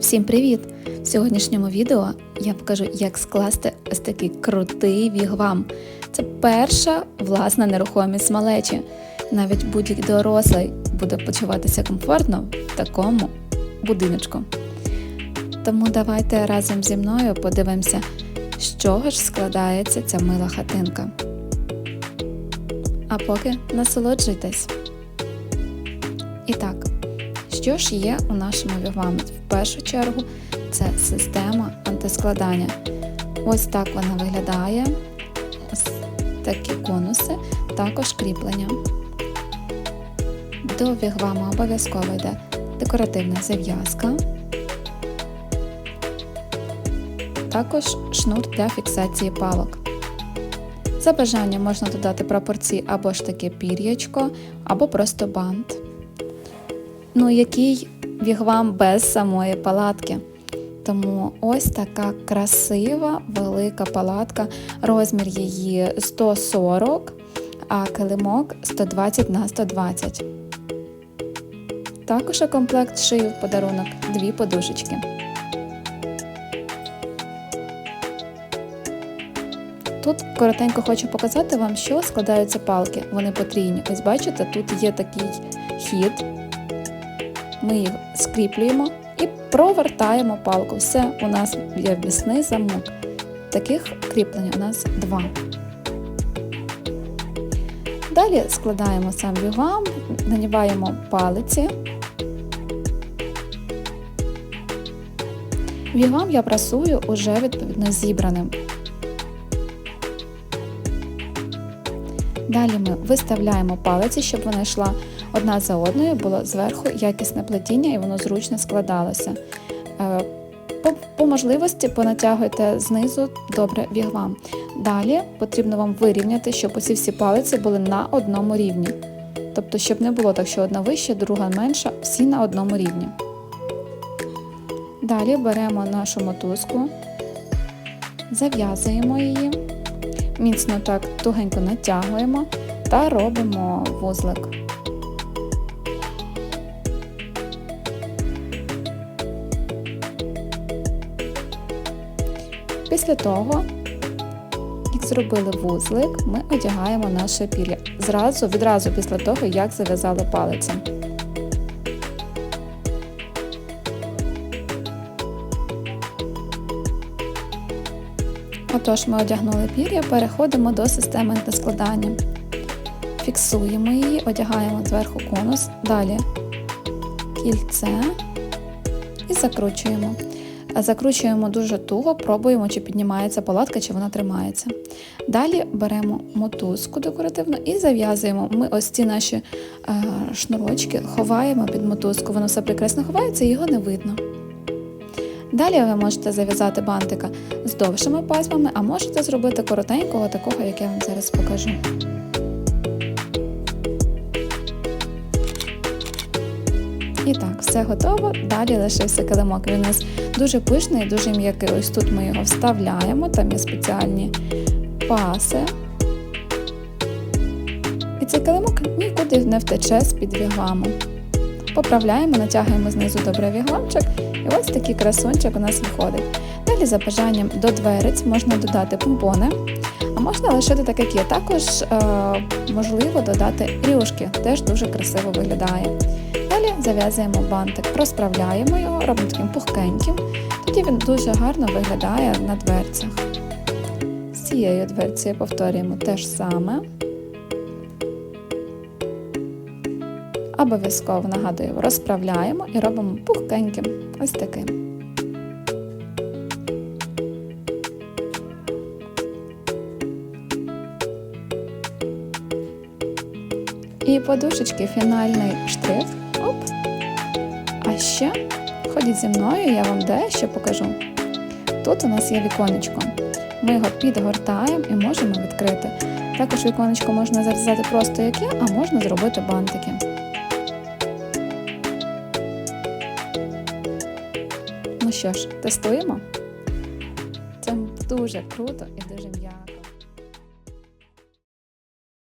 Всім привіт! В сьогоднішньому відео я покажу, як скласти ось такий крутий вігвам. Це перша власна нерухомість малечі. Навіть будь-який дорослий буде почуватися комфортно в такому будиночку. Тому давайте разом зі мною подивимося, з чого ж складається ця мила хатинка. А поки насолоджуйтесь. І так, що ж є у нашому вігвамі? В першу чергу це система антискладання. Ось так вона виглядає. Ось такі конуси, також кріплення. До вігваму обов'язково йде декоративна зав'язка. Також шнур для фіксації палок. За бажанням можна додати прапорці або ж таке пір'ячко, або просто бант. Ну, який вігвам без самої палатки. Тому ось така красива велика палатка. Розмір її 140, а килимок 120 на 120. Також у комплект шию в подарунок дві подушечки. Тут коротенько хочу показати вам, що складаються палки. Вони потрійні. Ось бачите, тут є такий хід. Ми їх скріплюємо і провертаємо палку. Все, у нас є вісний замок. Таких кріплень у нас два. Далі складаємо сам вігвам, наніваємо палиці. Вігвам я прасую уже відповідно зібраним. Далі ми виставляємо палиці, щоб вона йшла одна за одною, було зверху якісне плетіння і воно зручно складалося. Е, по, по можливості понатягуйте знизу добре вігвам. Далі потрібно вам вирівняти, щоб усі всі палиці були на одному рівні. Тобто, щоб не було так, що одна вища, друга менша, всі на одному рівні. Далі беремо нашу мотузку, зав'язуємо її, міцно так тугенько натягуємо та робимо вузлик. Після того, як зробили вузлик, ми одягаємо наше пір'я. Зразу, відразу після того, як зав'язали палицем. Отож, ми одягнули пір'я, переходимо до системи складання. Фіксуємо її, одягаємо зверху конус, далі кільце і закручуємо. Закручуємо дуже туго, пробуємо, чи піднімається палатка, чи вона тримається. Далі беремо мотузку декоративну і зав'язуємо. Ми ось ці наші е, шнурочки ховаємо під мотузку, воно все прекрасно ховається його не видно. Далі ви можете зав'язати бантика з довшими пасмами, а можете зробити коротенького, такого, як я вам зараз покажу. І так, все готово. Далі лишився килимок. Він у нас дуже пишний, дуже м'який. Ось тут ми його вставляємо, там є спеціальні паси. І цей килимок нікуди не втече з-під вігваму. Поправляємо, натягуємо знизу добре вігвамчик, і ось такий красунчик у нас виходить. Далі, за бажанням до дверець можна додати помпони, а можна лишити так, як є. Також е, можливо додати рюшки, теж дуже красиво виглядає. Далі зав'язуємо бантик, розправляємо його, робимо таким пухкеньким, тоді він дуже гарно виглядає на дверцях. З цією дверцею повторюємо те ж саме. Обов'язково нагадую, розправляємо і робимо пухкеньким. Ось таким. І подушечки фінальний штрих. Оп. А ще ходіть зі мною, я вам дещо покажу. Тут у нас є віконечко. Ми його підгортаємо і можемо відкрити. Також віконечко можна зав'язати просто як є, а можна зробити бантики. Ну що ж, тестуємо? Це дуже круто і дуже м'яко.